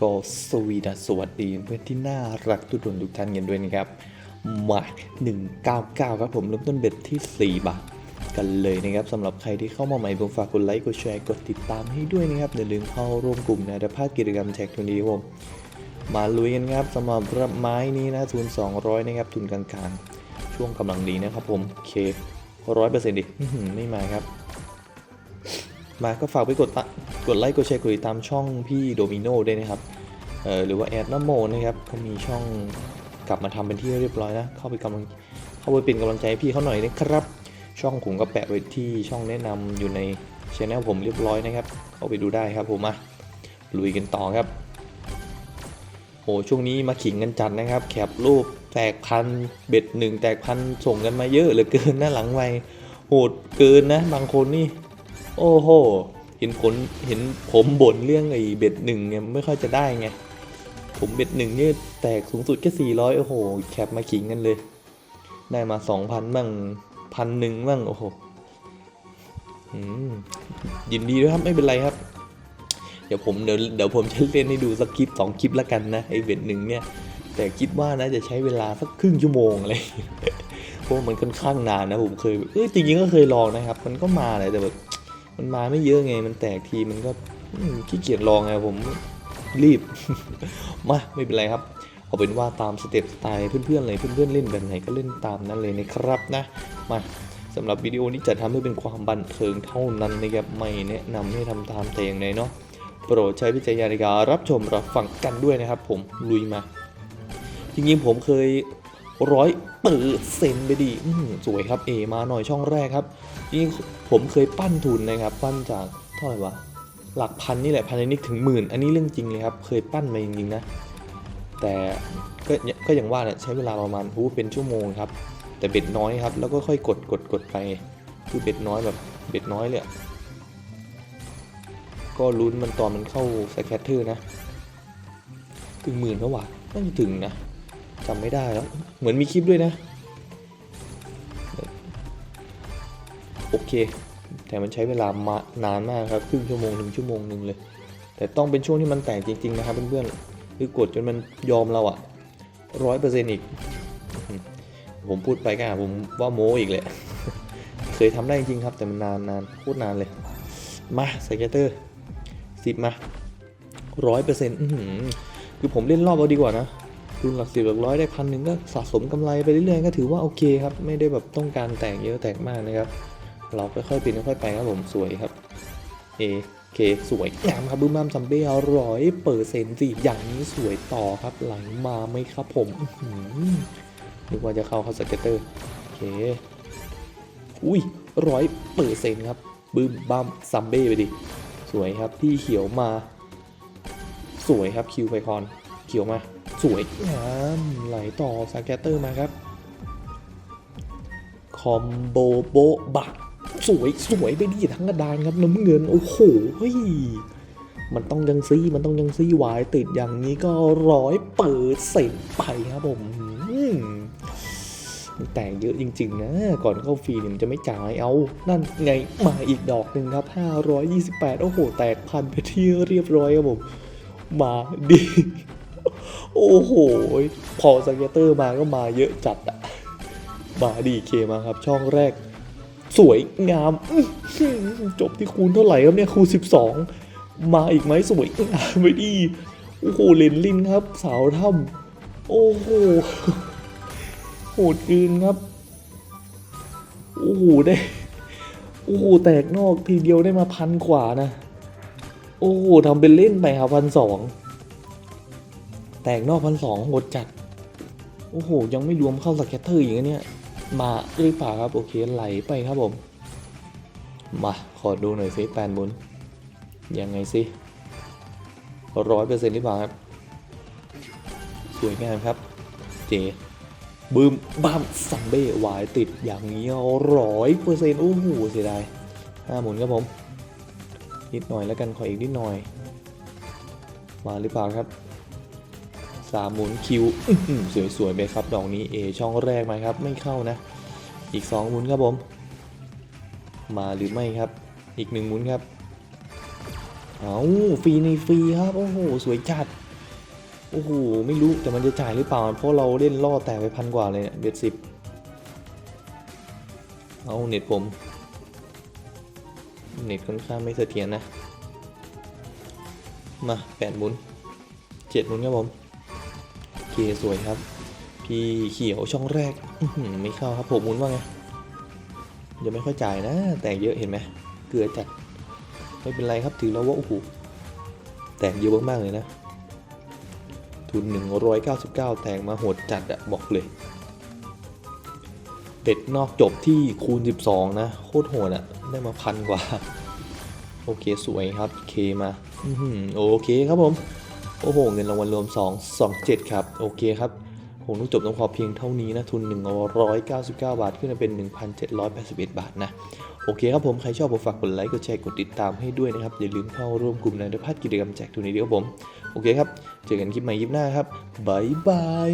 ก็สวีดัสสวัสดีเพื่อนที่น่ารักทุกคนทุกท่านกันด้วยนะครับมา199 ครับผมเริ่มต้นเบ็ดที่ 4 บาท กันเลยนะครับสำหรับใครที่เข้ามาใหม่ผมฝากกดไลค์กดแชร์กดติดตามให้ด้วยนะครับอย่าลืมเข้าร่วมกลุ่มนะเดี๋ยวพลาดกิจกรรมแจกทุนดีครับผมมาลุยกันครับสำหรับไม้นี้นะทุน 200 นะครับทุนกลางๆ ช่วงกำลังดีนะครับผมเคร้อยเปอร์เซ็นต์ดิไม่มาครับ มาก็ฝากไปกดตะกดไลค์กดแชร์กดติดตามช่องพี่โดมิโนด้วยนะครับเออหรือว่าแอดน้ำโมนะครับเขามีช่องกลับมาทำเป็นที่เรียบร้อยนะ เข้าไปกำลังเข้าไปเป็นกำลังใจให้พี่เขาหน่อยนะครับ ช่องผมก็แปะไว้ที่ช่องแนะนำอยู่ในช anel ผมเรียบร้อยนะครับ เข้าไปดูได้ครับผมมาลุยกันต่อครับโอ้ช่วงนี้มาขิงกันจัดนะครับ แคปรูปแตกพันเบ็ดหนึ่งแตกพันส่งกันมาเยอะเหลือเกินนะหลังไวโหดเกินนะบางคนนี่ โอ้โห เห็นผลเห็นผมบ่นเรื่องไอ้เบ็ดหนึ่งเนี่ยไม่ค่อยจะได้ไง ผมเบ็ดหนึ่งนี่แตกสูงสุดแค่สี่ร้อยโอ้โห แคปมาขิงกันเลย ได้มาสองพันบ้างพันหนึ่งบ้างโอ้โหยินดีด้วยครับไม่เป็นไรครับ เดี๋ยวผมเดี๋ยวเดี๋ยวผมจะเล่นให้ดูสักคลิปสองคลิปแล้วกันนะไอ้เบ็ดหนึ่งเนี่ย แต่คิดว่านะจะใช้เวลาสักครึ่งชั่วโมงอะไรเพราะมันค่อนข้างนานนะผมเคยเออจริงๆก็เคยลองนะครับ มันก็มาแหละแต่แบบ มันมาไม่เยอะไง มันแตกทีมันก็ขี้เกียจลองไงผมรีบ มาไม่เป็นไรครับเอาเป็นว่าตามสเต็ปสไตล์เพื่อนๆเลยเพื่อนๆเล่นแบบไหนก็เล่นตามนั้นเลยนะครับนะมาสำหรับวิดีโอนี้จะทำให้เป็นความบันเทิงเท่านั้นนะครับไม่แนะนำให้ทำตามแต่อย่างใดเนาะโปรดใช้วิจารณญาณในการรับชมรับฟังกันด้วยนะครับ ผมลุยมาจริงๆผมเคย ร้อยเปิดเซนไปดีสวยครับเอมาหน่อยช่องแรกครับจริงผมเคยปั้นทุนนะครับ ปั้นจากเท่าไหร่วะหลักพันนี่แหละพันนิดถึงหมื่น อันนี้เรื่องจริงเลยครับ เคยปั้นมาจริงๆนะ แต่ก็ก็อย่างว่าเนี่ยใช้เวลาประมาณหูเป็นชั่วโมงครับ แต่เบ็ดน้อยครับ แล้วก็ค่อยกดกดกดไปคือเบ็ดน้อยแบบเบ็ดน้อยเลยก็ลุ้นมันตอนมันเข้าสแคตเตอร์นะถึงหมื่นแล้ววะน่าจะถึงนะ จำไม่ได้แล้ว เหมือนมีคลิปด้วยนะ โอเค แต่มันใช้เวลามานานมากครับครึ่งชั่วโมงถึงชั่วโมงหนึ่งเลย แต่ต้องเป็นช่วงที่มันแตกจริงๆนะครับเพื่อนๆคือกดจนมันยอมเราอะร้อยเปอร์เซ็นต์อีก ผมพูดไปก็ผมว่าโม้อีกเลยเคยทำได้จริงครับ แต่มันนานนานพูดนานเลย มาสเกตเตอร์สิบมาร้อยเปอร์เซ็นต์คือผมเล่นรอบเอาดีกว่านะ ทุนหลักสิบหลักร้อยได้พันหนึ่งก็สะสมกำไรไปเรื่อยๆก็ถือว่าโอเคครับ ไม่ได้แบบต้องการแตกเยอะแตกมากนะครับ เราค่อยๆเป็นค่อยๆไปครับผมสวยครับเอเคสวยงามครับบูมบามซัมเบ้ร้อยเปอร์เซ็นต์สิอย่างนี้สวยต่อครับไหลมาไหมครับผมอื้อหือนึกว่าจะเข้าเข้าสเก็ตเตอร์โอเคอุ้ยร้อยเปอร์เซ็นต์ครับบูมบามซัมเบ้ไปดิสวยครับพี่เขียวมา สวยครับคิวไฟคอนเขียวมา สวยงามไหลต่อสเก็ตเตอร์มาครับ คอมโบโบบะสวยสวยไปดีทั้งกระดานครับน้ำเงิน โอ้โหเฮ้ยมันต้องยังซี่มันต้องยังซี่หวายติดอย่างนี้ก็ร้อยเปิดเสร็จไปครับผมมมันแต่งเยอะจริง ๆ นะ ก่อนเข้าฟรีเนี่ยมันจะไม่จ่ายเอา นั่นไงมาอีกดอกหนึ่งครับ 528 โอ้โห แตกพันไปที่เรียบร้อยครับผม มาดี โอ้โห พอสเก็ตเตอร์มาก็มาเยอะจัดอะมาดีเคมาครับ ช่องแรก สวยงาม จบที่คูณเท่าไหร่ครับเนี่ยคูณ12 มาอีกไหมสวยงามไปดี โอ้โหเลนลินครับ สาวถ้ำโอ้โหโหดเกินครับ โอ้โหได้ โอ้โหแตกนอกทีเดียวได้มาพันกว่านะ โอ้โหทำเป็นเล่นไปครับพันสอง แตกนอกพันสองโหดจัด โอ้โห ยังไม่รวมเข้าสแกตเตอร์อีกนะเนี่ย มาหรือเปล่าครับ โอเคไหลไปครับผม มา ขอดูหน่อยสิแปนบนยังไงสิร้อยเปอร์เซ็นต์หรือเปล่าครับ สวยงามครับ เจบึมบัมซัมเบ้วายติดอย่างนี้ร้อยเปอร์เซ็นต์โอ้โหเสียดายห้าหมุนครับผม นิดหน่อยแล้วกันขออีกนิดหน่อย มาหรือเปล่าครับ สามหมุนคิวสวยๆไปครับดอกนี้เอช่องแรกมาครับ ไม่เข้านะ อีกสองหมุนครับผม มาหรือไม่ครับ อีกหนึ่งหมุนครับ เอาฟรีในฟรีครับ โอ้โห สวยจัด โอ้โห ไม่รู้แต่มันจะจ่ายหรือเปล่า เพราะเราเล่นล่อแต่ไปพันกว่าเลยเนี่ยเบ็ดสิบเอาเน็ตผม เน็ตค่อนข้างไม่เสถียรนะ มาแปดหมุนเจ็ดหมุนครับผม เคสวยครับ พี่เขียวช่องแรกไม่เข้าครับผมหมุนว่าไงยังไม่ค่อยจ่ายนะ แต่เยอะเห็นไหมเกลือจัดไม่เป็นไรครับถือแล้วว่าโอ้โหแตกเยอะมากๆเลยนะ ทุน 199 แตกมาโหดจัดอะบอกเลยเป็ดนอกจบที่คูณ 12 นะ โคตรโหดอะได้มาพันกว่า โอเคสวยครับเคมาอโอเคครับผม โอ้โห เงินรางวัลรวม 2 2 7 ครับ โอเคครับผมต้องจบต้องขอเพียงเท่านี้นะ ทุน 199 บาท ขึ้นมาเป็น 1,781 บาทนะ โอเคครับผม ใครชอบผมฝากกดไลค์ กดแชร์ กดติดตามให้ด้วยนะครับ อย่าลืมเข้าร่วมกลุ่มในพาร์ทกิจกรรมแจกทุนในเดียวผม โอเคครับ เจอกันคลิปใหม่คลิปหน้าครับบายบาย